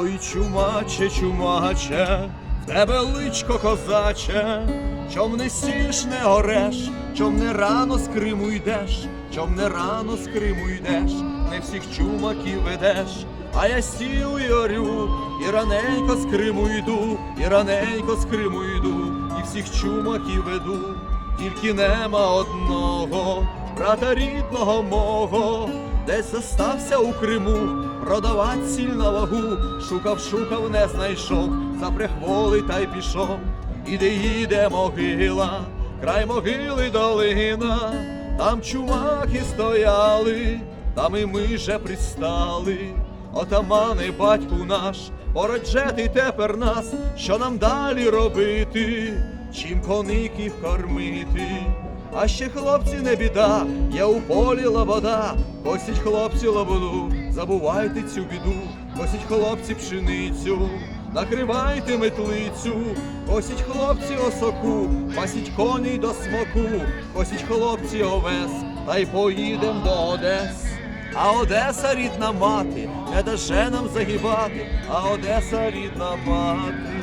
Ой, чумаче, чумаче, в тебе личко козаче, чом не сіш, не ореш, чом не рано з Криму йдеш, чом не рано з Криму йдеш, не всіх чумаків ведеш, а я сів і орю, і раненько з Криму йду, і раненько з Криму йду, і всіх чумаків веду, тільки нема одного, брата рідного мого, десь зостався у Криму, продавать сіль на вагу, шукав, шукав, не знайшов, заприхволи та й пішов. Іде, їде могила, край могили долина, там чумаки стояли, там і ми же пристали. Отамане, батьку наш, породжети тепер нас, що нам далі робити, чим коників кормити. А ще хлопці не біда, є у полі лобода, косять хлопці лободу, забувайте цю біду, косять хлопці пшеницю, накривайте метлицю, косять хлопці осоку, пасіть коней до смоку, косять хлопці овес, та й поїдем до Одес. А Одеса рідна мати, не даже нам загибати, а Одеса рідна мати.